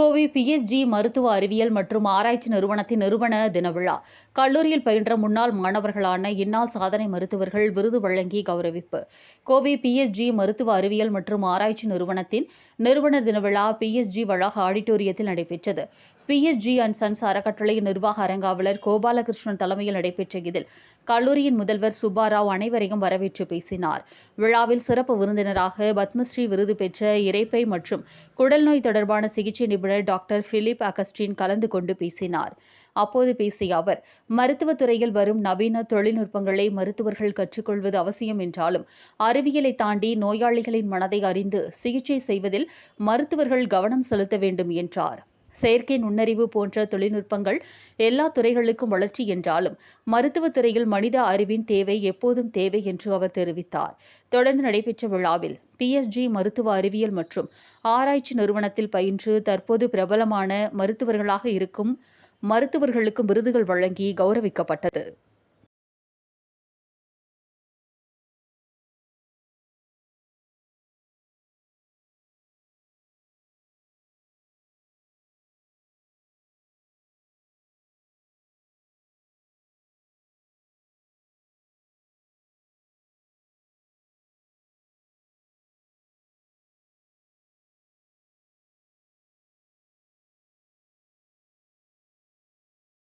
Kovai PSG மருத்துவ அறிவியல் மற்றும் ஆராய்ச்சி நிறுவனத்தின் நிறுவன தின விழா. கல்லூரியில் பயின்ற முன்னாள் மாணவர்களான இந்நாள் சாதனை மருத்துவர்கள் விருது வழங்கி கௌரவிப்பு. கோவை பிஎஸ்ஜி மருத்துவ அறிவியல் மற்றும் ஆராய்ச்சி நிறுவனத்தின் நிறுவனர் தின விழா பிஎஸ்ஜி வளாக ஆடிட்டோரியத்தில் நடைபெற்றது. பிஎஸ்ஜி அண்ட் சன்ஸ் அறக்கட்டளை நிர்வாக அரங்காவலர் கோபாலகிருஷ்ணன் தலைமையில் நடைபெற்ற இதில் கல்லூரியின் முதல்வர் சுப்பாராவ் அனைவரையும் வரவேற்று பேசினார். விழாவில் சிறப்பு விருந்தினராக பத்மஸ்ரீ விருது பெற்ற இறைப்பை மற்றும் குடல் நோய் தொடர்பான சிகிச்சை நிபுணர் டாக்டர் பிலிப் அகஸ்டின் கலந்து கொண்டு பேசினார். அப்போது பேசிய அவர் மருத்துவத்துறையில் வரும் நவீன தொழில்நுட்பங்களை மருத்துவர்கள் கற்றுக்கொள்வது அவசியம் என்றாலும் அறிவியலை தாண்டி நோயாளிகளின் மனதை அறிந்து சிகிச்சை செய்வதில் மருத்துவர்கள் கவனம் செலுத்த வேண்டும் என்றார். செயற்கை நுண்ணறிவு போன்ற தொழில்நுட்பங்கள் எல்லா துறைகளுக்கும் வளர்ச்சி என்றாலும் மருத்துவத் துறையில் மனித அறிவின் தேவை எப்போதும் தேவை என்று அவர் தெரிவித்தார். தொடர்ந்து நடைபெற்ற விழாவில் பிஎஸ்ஜி மருத்துவ அறிவியல் மற்றும் ஆராய்ச்சி நிறுவனத்தில் பயின்று தற்போது பிரபலமான மருத்துவர்களாக இருக்கும் மருத்துவர்களுக்கும் விருதுகள் வழங்கி கௌரவிக்கப்பட்டது.